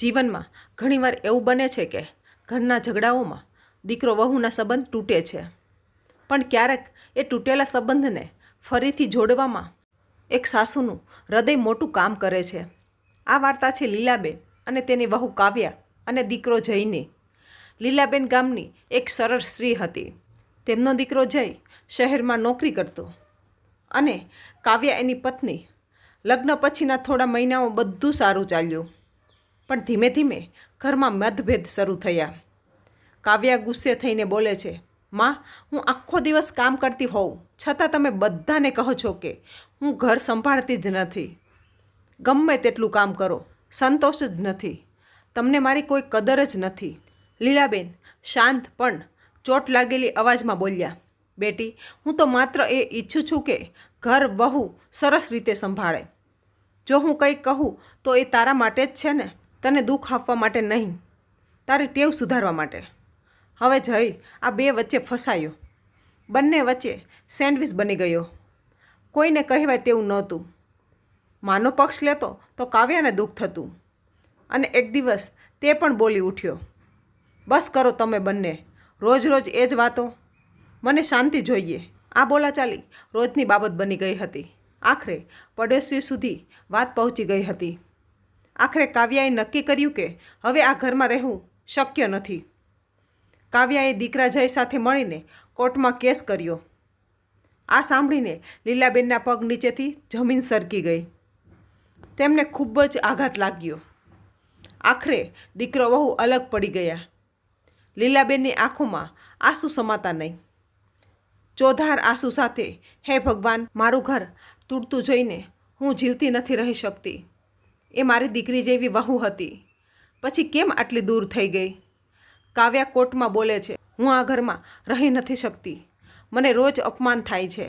જીવનમાં ઘણીવાર એવું બને છે કે ઘરના ઝઘડાઓમાં દીકરો વહુના સંબંધ તૂટે છે. પણ ક્યારેક એ તૂટેલા સંબંધને ફરીથી જોડવામાં એક સાસુનું હૃદય મોટું કામ કરે છે. આ વાર્તા છે લીલાબેન અને તેની વહુ કાવ્યા અને દીકરો જયની. લીલાબેન ગામની એક સરળ સ્ત્રી હતી. તેમનો દીકરો જય શહેરમાં નોકરી કરતો અને કાવ્યા એની પત્ની લગ્ન પછીના થોડા મહિનાઓ બધું સારું ચાલ્યું. પણ ધીમે ધીમે ઘરમાં મતભેદ શરૂ થયા. કાવ્યા ગુસ્સે થઈને બોલે છે, માં, હું આખો દિવસ કામ કરતી હોઉં. છતાં તમે બધાને કહો છો કે હું ઘર સંભાળતી જ નથી. ગમે તેટલું કામ કરો, સંતોષ જ નથી. તમને મારી કોઈ કદર જ નથી. લીલાબેન શાંત પણ ચોટ લાગેલી અવાજમાં બોલ્યા, બેટી, હું તો માત્ર એ ઈચ્છું છું કે ઘર વહુ સરસ રીતે સંભાળે. જો હું કંઈ કહું તો એ તારા માટે જ છે ને? તને દુઃખ આપવા માટે નહીં. તારી ટેવ સુધારવા માટે. હવે જઈ આ બે વચ્ચે ફસાયો. બંને વચ્ચે સેન્ડવિચ બની ગયો. કોઈને કહેવાય તેવું નહોતું. માનો પક્ષ લેતો તો કાવ્યાને દુઃખ થતું. અને એક દિવસ તે પણ બોલી ઉઠ્યો. બસ કરો તમે બંને. રોજ રોજ એ જ વાતો. મને શાંતિ જોઈએ. આ બોલાચાલી રોજની બાબત બની ગઈ હતી. આખરે પડોશી સુધી વાત પહોંચી ગઈ હતી. આખરે કાવ્યાએ નક્કી કર્યું કે હવે આ ઘરમાં રહેવું શક્ય નથી. કાવ્યાએ દીકરા જય સાથે મળીને કોર્ટમાં કેસ કર્યો. આ સાંભળીને લીલાબેનના પગ નીચેથી જમીન સરકી ગઈ. તેમને ખૂબ જ આઘાત લાગ્યો. આખરે દીકરો વહુ અલગ પડી ગયા. લીલાબેનની આંખોમાં આંસુ સમાતા નહીં. ચોધાર આંસુ સાથે, હે ભગવાન, મારું ઘર તૂટતું જોઈને હું જીવતી નથી રહી શકતી. એ મારી દીકરી જેવી વહુ હતી. પછી કેમ આટલી દૂર થઈ ગઈ? કાવ્યા કોર્ટમાં બોલે છે, હું આ ઘરમાં રહી નથી શકતી. મને રોજ અપમાન થાય છે.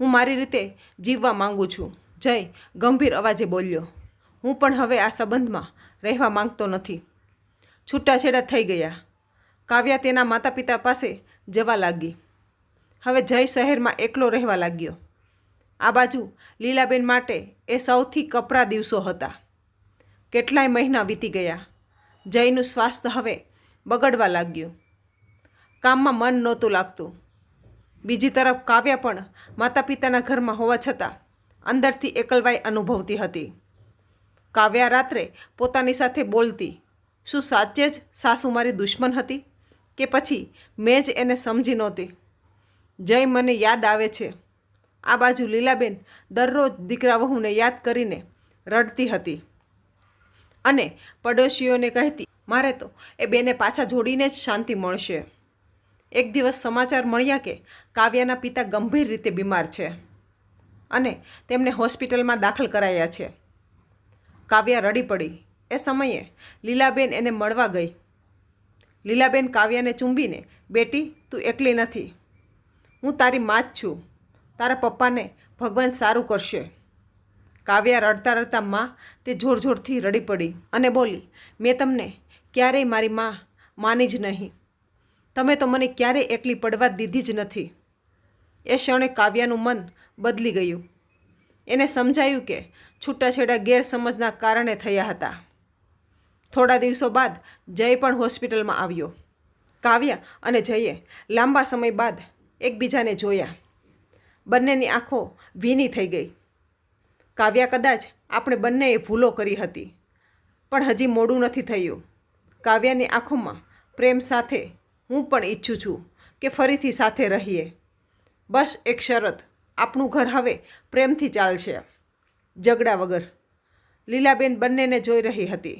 હું મારી રીતે જીવવા માંગુ છું. જય ગંભીર અવાજે બોલ્યો, હું પણ હવે આ સંબંધમાં રહેવા માંગતો નથી. છૂટાછેડા થઈ ગયા. કાવ્યા તેના માતા પિતા પાસે જવા લાગી. હવે જય શહેરમાં એકલો રહેવા લાગ્યો. આ બાજુ લીલાબેન માટે એ સૌથી કપરા દિવસો હતા. કેટલાય મહિના વીતી ગયા. જયનું સ્વાસ્થ્ય હવે બગડવા લાગ્યું. કામમાં મન નહોતું લાગતું. બીજી તરફ કાવ્યા પણ માતા પિતાના ઘરમાં હોવા છતાં અંદરથી એકલવાઈ અનુભવતી હતી. કાવ્યા રાત્રે પોતાની સાથે બોલતી, શું સાચે જ સાસુ મારી દુશ્મન હતી? કે પછી મેં જ એને સમજી નહોતી? જય મને યાદ આવે છે. આ બાજુ લીલાબેન દરરોજ દીકરા વહુને યાદ કરીને રડતી હતી. અને પડોશીઓને કહેતી, મારે તો એ બેને પાછા જોડીને જ શાંતિ મળશે. એક દિવસ સમાચાર મળ્યા કે કાવ્યાના પિતા ગંભીર રીતે બીમાર છે અને તેમને હોસ્પિટલમાં દાખલ કરાયા છે. કાવ્યા રડી પડી. એ સમયે લીલાબેન એને મળવા ગઈ. લીલાબેન કાવ્યાને ચૂંબીને, બેટી, તું એકલી નથી. હું તારી માં જ છું. તારા પપ્પાને ભગવાન સારું કરશે. કાવ્યા રડતા રડતા માં તે જોર જોરથી રડી પડી અને બોલી, મેં તમને ક્યારેય મારી માં માની જ નહીં. તમે તો મને ક્યારેય એકલી પડવા દીધી જ નથી. એ ક્ષણે કાવ્યાનું મન બદલી ગયું. એને સમજાયું કે છૂટાછેડા ગેરસમજના કારણે થયા હતા. થોડા દિવસો બાદ જય પણ હોસ્પિટલમાં આવ્યો. કાવ્યા અને જયે લાંબા સમય બાદ એકબીજાને જોયા. બંનેની આંખો ભીની થઈ ગઈ. કાવ્યા કદાચ આપણે બંનેએ ભૂલો કરી હતી, પણ હજી મોડું નથી થયું. કાવ્યાની આંખોમાં પ્રેમ સાથે હું પણ ઈચ્છું છું કે ફરીથી સાથે રહીએ. બસ એક શરત, આપણું ઘર હવે પ્રેમથી ચાલશે. ઝઘડા વગર. લીલાબેન બંનેને જોઈ રહી હતી.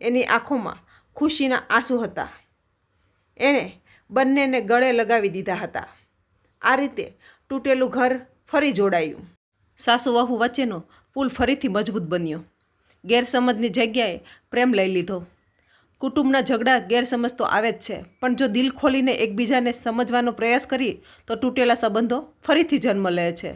એની આંખોમાં ખુશીના આંસુ હતા. એણે બંનેને ગળે લગાવી દીધા હતા. આ રીતે તૂટેલું ઘર ફરી જોડાયું. સાસુ વહુ વચ્ચેનો પુલ ફરીથી મજબૂત બન્યો. ગેરસમજની જગ્યાએ પ્રેમ લઈ લીધો. કુટુંબના ઝઘડા ગેરસમજ તો આવે જ છે, પણ જો દિલ ખોલીને એકબીજાને સમજવાનો પ્રયાસ કરીએ તો તૂટેલા સંબંધો ફરીથી જન્મ લે છે.